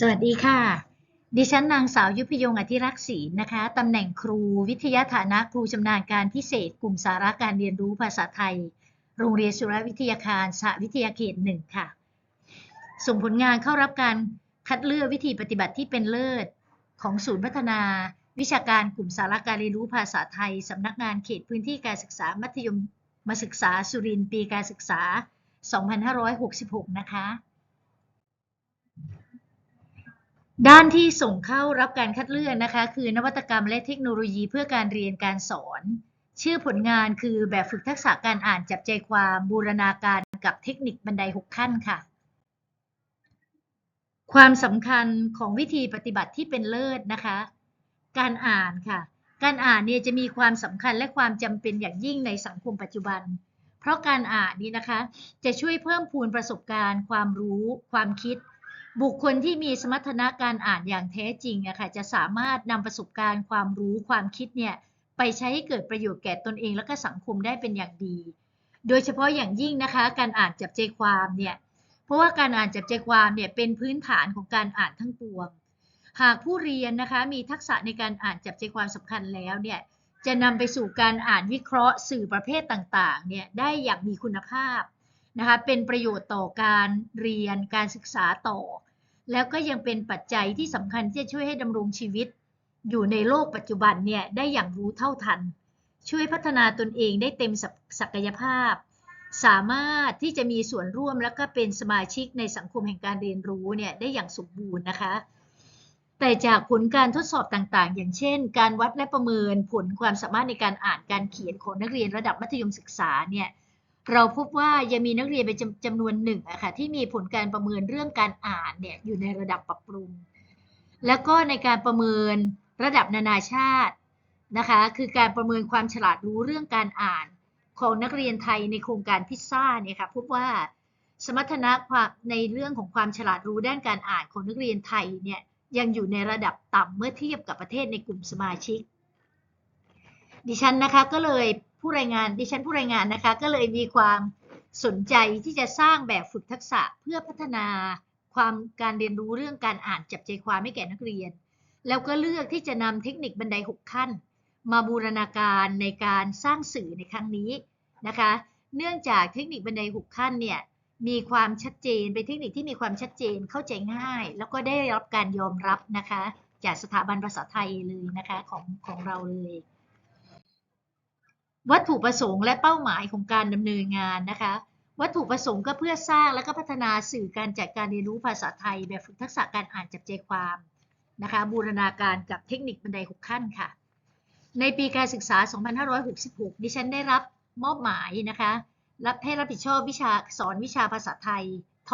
สวัสดีค่ะ ดิฉันนางสาวยุพยงอธิรักษ์ศรีนะคะ ตำแหน่งครูวิทยาฐานะครูชำนาญการพิเศษ กลุ่มสาระการเรียนรู้ภาษาไทย โรงเรียนสุรวิทยาคารสหวิทยาเขตหนึ่งค่ะ ส่งผลงานเข้ารับการคัดเลือกวิธีปฏิบัติที่เป็นเลิศ ของศูนย์พัฒนา วิชาการกลุ่มสาระการเรียนรู้ภาษาไทย สำนักงานเขตพื้นที่การศึกษามัธยมมาศึกษาสุรินทร์ปีการศึกษา 2566 นะคะ ด้านที่ส่งเข้ารับการคัดเลือกนะคะ คือนวัตกรรมและเทคโนโลยีเพื่อการเรียนการสอน ชื่อผลงานคือแบบฝึกทักษะการอ่านจับใจความบูรณาการกับเทคนิคบันได 6 ขั้นค่ะ ความสำคัญของวิธีปฏิบัติที่เป็นเลิศนะคะ การอ่านค่ะ การอ่านเนี่ยจะมีความสำคัญและความจำเป็นอย่างยิ่งในสังคมปัจจุบัน เพราะการอ่านนี้นะคะ จะช่วยเพิ่มพูนประสบการณ์ ความรู้ ความคิด บุคคลที่มีสมรรถนะการอ่านอย่างแท้จริงอะค่ะจะสามารถนำประสบการณ์ความรู้ความคิดเนี่ยไปใช้ให้เกิดประโยชน์แก่ตนเองและก็สังคมได้เป็นอย่างดี โดยเฉพาะอย่างยิ่งนะคะการอ่านจับใจความเนี่ยเพราะว่าการอ่านจับใจความเนี่ยเป็นพื้นฐานของการอ่านทั้งปวง หากผู้เรียนนะคะมีทักษะในการอ่านจับใจความสำคัญแล้วเนี่ยจะนำไปสู่การอ่านวิเคราะห์สื่อประเภทต่างๆเนี่ยได้อย่างมีคุณภาพ นะคะเป็นประโยชน์ต่อการเรียนการศึกษาต่อ แล้วก็ยังเป็นปัจจัยที่สำคัญที่จะช่วยให้ดำรงชีวิต อยู่ในโลกปัจจุบันเนี่ยได้อย่างรู้เท่าทัน ช่วยพัฒนาตนเองได้เต็มศักยภาพ สามารถที่จะมีส่วนร่วมแล้วก็เป็นสมาชิกในสังคมแห่งการเรียนรู้เนี่ยได้อย่างสมบูรณ์นะคะแต่จากผลการทดสอบต่างๆ อย่างเช่น การวัดและประเมินผลความสามารถในการอ่านการเขียนของนักเรียนระดับมัธยมศึกษาเนี่ย เราพบว่ายังมีนักเรียนเป็นจำจำนวนหนึ่งอะค่ะที่มีผลการประเมินเรื่องการอ่านเนี่ยอยู่ในระดับปรับปรุง แล้วก็ในการประเมินระดับนานาชาตินะคะคือการประเมินความฉลาดรู้เรื่องการอ่านของนักเรียนไทยในโครงการพิซซ่าเนี่ยค่ะพบว่าสมรรถนะความในเรื่องของความฉลาดรู้ด้านการอ่านของนักเรียนไทยเนี่ยยังอยู่ในระดับต่ำเมื่อเทียบกับประเทศในกลุ่มสมาชิก ดิฉันนะคะก็เลย ผู้รายงานดิฉันผู้รายงานนะคะ ก็เลยมีความสนใจที่จะสร้างแบบฝึกทักษะเพื่อพัฒนาความการเรียนรู้เรื่องการอ่านจับใจความให้แก่นักเรียน แล้วก็เลือกที่จะนำเทคนิคบันได 6 ขั้น มาบูรณาการในการสร้างสื่อในครั้งนี้นะคะ เนื่องจากเทคนิคบันได 6 ขั้นเนี่ยมีความชัดเจนเป็นเทคนิคที่มีความชัดเจนเข้าใจง่าย แล้วก็ได้รับการยอมรับนะคะ จากสถาบันภาษาไทยเลยนะคะของของเราเลย วัตถุประสงค์และเป้าหมายของการดำเนินงานนะคะ วัตถุประสงค์ก็เพื่อสร้างและก็พัฒนาสื่อการจัดการเรียนรู้ภาษาไทย แบบฝึกทักษะการอ่านจับใจความนะคะบูรณาการกับเทคนิคบันได6ขั้นค่ะ ในปีการศึกษา 2566 ดิฉันได้รับมอบหมายนะคะรับให้รับผิดชอบวิชาสอนวิชาภาษาไทยท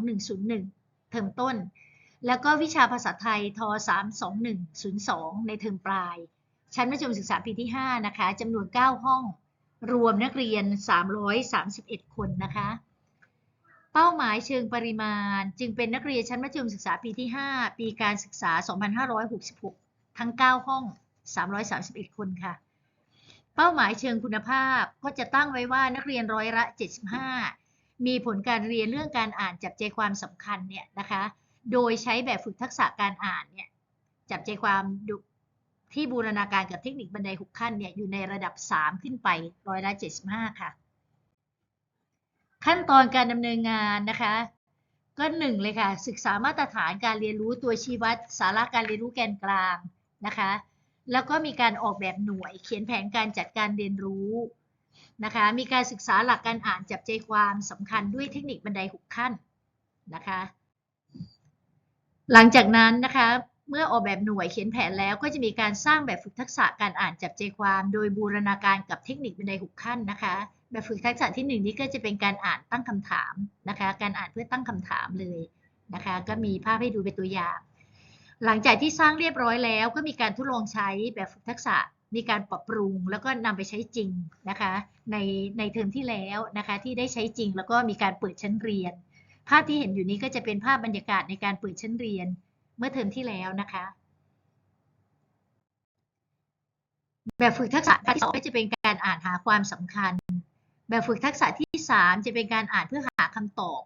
32101 เทอมต้น แล้วก็วิชาภาษาไทยท32102 ในเทอมปลาย ชั้นมัธยมศึกษาปีที่ 5 นะคะจำนวน 9 ห้อง รวมนักเรียน 331 คนนะคะ เป้าหมายเชิงปริมาณ จึงเป็นนักเรียนชั้นมัธยมศึกษาปีที่ 5 ปีการศึกษา 2566 ทั้ง 9 ห้อง 331 คนค่ะ เป้าหมายเชิงคุณภาพก็จะตั้งไว้ว่านักเรียนร้อยละ 75 มีผลการเรียนเรื่องการอ่านจับใจความสำคัญเนี่ยนะคะ โดยใช้แบบฝึกทักษะการอ่านเนี่ยจับใจความ ที่บูรณาการกับเทคนิคบันได6ขั้นเนี่ยอยู่ในระดับ 3 ขึ้นไปร้อยละ75 ค่ะ ขั้นตอนการดำเนินงานนะคะก็หนึ่งเลยค่ะศึกษามาตรฐานการเรียนรู้ตัวชี้วัด สาระการเรียนรู้แกนกลางนะคะ แล้วก็มีการออกแบบหน่วย เขียนแผนการจัดการเรียนรู้นะคะ มีการศึกษาหลักการอ่านจับใจความสำคัญด้วยเทคนิคบันได6ขั้นนะคะ หลังจากนั้นนะคะ เมื่อออกแบบหน่วยเขียนแผนแล้วก็จะมีการสร้างแบบฝึกทักษะการอ่านจับใจความ โดยบูรณาการกับเทคนิคบันได6ขั้นนะคะ แบบฝึกทักษะที่1นี้ก็จะเป็นการอ่านตั้งคำถามนะคะ การอ่านเพื่อตั้งคำถามเลยนะคะ ก็มีภาพให้ดูเป็นตัวอย่าง หลังจากที่สร้างเรียบร้อยแล้ว ก็มีการทดลองใช้แบบฝึกทักษะมีการปรับปรุงแล้วก็นำไปใช้จริงนะคะ ในในเทอมที่แล้วนะคะที่ได้ใช้จริงแล้วก็มีการเปิดชั้นเรียน ภาพที่เห็นอยู่นี้ก็จะเป็นภาพบรรยากาศในการเปิดชั้นเรียน เมื่อเทอมที่แล้วนะคะ แบบฝึกทักษะที่สองจะเป็นการอ่านหาความสำคัญ แบบฝึกทักษะที่สามจะเป็นการอ่านเพื่อหาคำตอบ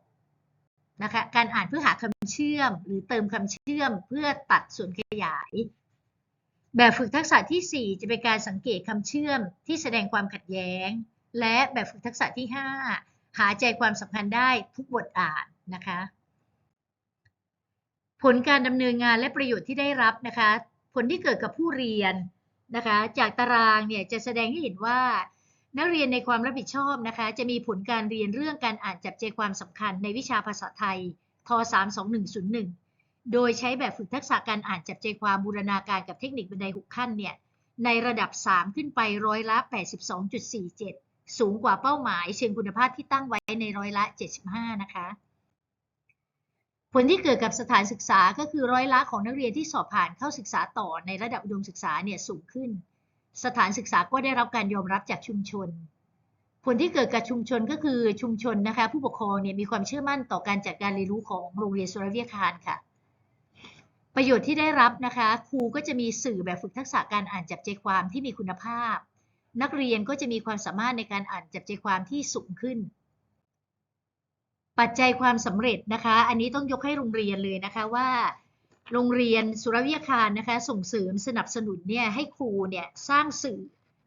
นะคะการอ่านเพื่อหาคำเชื่อม หรือเติมคำเชื่อมเพื่อตัดส่วนขยาย แบบฝึกทักษะที่ 4 จะเป็นการสังเกตคำเชื่อมที่แสดงความขัดแย้ง และแบบฝึกทักษะที่ 5 หาใจความสำคัญได้ทุกบทอ่านนะคะ ผลการดำเนินงานและประโยชน์ที่ได้รับนะคะ ผลที่เกิดกับผู้เรียนนะคะ จากตารางเนี่ยจะแสดงให้เห็นว่า นักเรียนในความรับผิดชอบนะคะ จะมีผลการเรียนเรื่องการอ่านจับใจความสำคัญในวิชาภาษาไทยท32101 โดยใช้แบบฝึกทักษะการอ่านจับใจความบูรณาการกับเทคนิคบันได6ขั้นเนี่ยในระดับ 3 ขึ้นไปร้อยละ 82.47 สูงกว่าเป้าหมายเชิงคุณภาพที่ตั้งไว้ในร้อยละ 75 นะคะ ผลที่เกิดกับสถานศึกษาก็คือร้อยละของนักเรียนที่สอบผ่านเข้าศึกษาต่อในระดับอุดมศึกษาเนี่ยสูงขึ้น สถานศึกษาก็ได้รับการยอมรับจากชุมชน ผลที่เกิดกับชุมชนก็คือชุมชนนะคะ ผู้ปกครองเนี่ยมีความเชื่อมั่นต่อการจัดการเรียนรู้ของโรงเรียนสุรเวียคารค่ะ ประโยชน์ที่ได้รับนะคะครูก็จะมีสื่อแบบฝึกทักษะการอ่านจับใจความที่มีคุณภาพ นักเรียนก็จะมีความสามารถในการอ่านจับใจความที่สูงขึ้น ปัจจัยความสำเร็จนะคะ อันนี้ต้องยกให้โรงเรียนเลยนะคะว่า โรงเรียนสุรวิทยาคารนะคะ ส่งเสริมสนับสนุนเนี่ยให้ครูเนี่ยสร้างสื่อ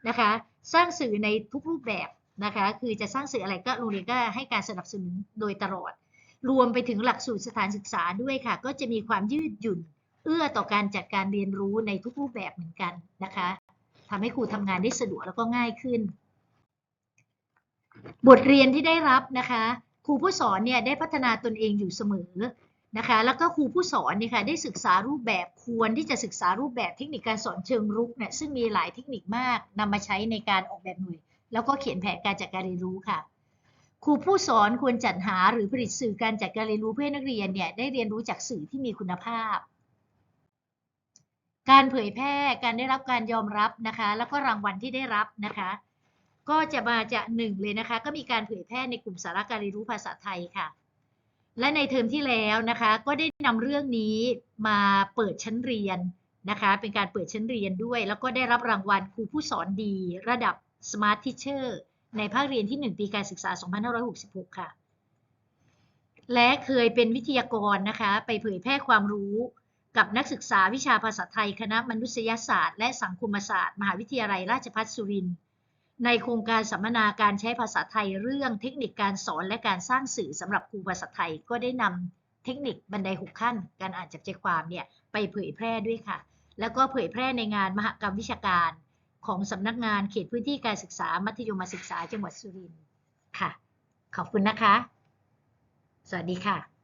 นะคะ สร้างสื่อในทุกรูปแบบนะคะ คือจะสร้างสื่ออะไรก็โรงเรียนก็ให้การสนับสนุนโดยตลอด รวมไปถึงหลักสูตรสถานศึกษาด้วยค่ะ ก็จะมีความยืดหยุ่น เอื้อต่อการจัดการเรียนรู้ในทุกรูปแบบเหมือนกันนะคะทำให้ครูทำงานได้สะดวกแล้วก็ง่ายขึ้น บทเรียนที่ได้รับนะคะ ครูผู้สอนเนี่ยได้พัฒนาตนเองอยู่เสมอนะคะแล้วก็ครูผู้สอนเนี่ยค่ะได้ศึกษารูปแบบควรที่จะศึกษารูปแบบเทคนิคการสอนเชิงรุกเนี่ยซึ่งมีหลายเทคนิคมากนำมาใช้ในการออกแบบหน่วย แล้วก็เขียนแผนการจัดการเรียนรู้ค่ะ ครูผู้สอนควรจัดหาหรือผลิตสื่อการจัดการเรียนรู้เพื่อนักเรียนเนี่ยได้เรียนรู้จากสื่อที่มีคุณภาพ การเผยแพร่การได้รับการยอมรับนะคะ แล้วก็รางวัลที่ได้รับนะคะ ก็จะมาจากหนึ่งเลยนะคะ ก็มีการเผยแพร่ในกลุ่มสาระการเรียนรู้ภาษาไทยค่ะ และในเทอมที่แล้วนะคะ ก็ได้นำเรื่องนี้มาเปิดชั้นเรียนนะคะ เป็นการเปิดชั้นเรียนด้วย แล้วก็ได้รับรางวัลครูผู้สอนดี ระดับ Smart Teacher ในภาคเรียนที่ 1 ปีการศึกษา 2566 ค่ะ และเคยเป็นวิทยากรนะคะ ไปเผยแพร่ความรู้กับนักศึกษาวิชาภาษาไทย คณะมนุษยศาสตร์ และสังคมศาสตร์ มหาวิทยาลัยราชภัฏสุรินทร์ ในโครงการสัมมนาการใช้ภาษาไทยเรื่องเทคนิคการสอนและการสร้างสื่อสำหรับครูภาษาไทยก็ได้นำเทคนิคบันไดหกขั้น การอ่านจับใจความเนี่ยไปเผยแพร่ด้วยค่ะ แล้วก็เผยแพร่ในงานมหกรรมวิชาการ ของสำนักงานเขตพื้นที่การศึกษา มัธยมศึกษาจังหวัดสุรินทร์ค่ะ ขอบคุณนะคะ สวัสดีค่ะ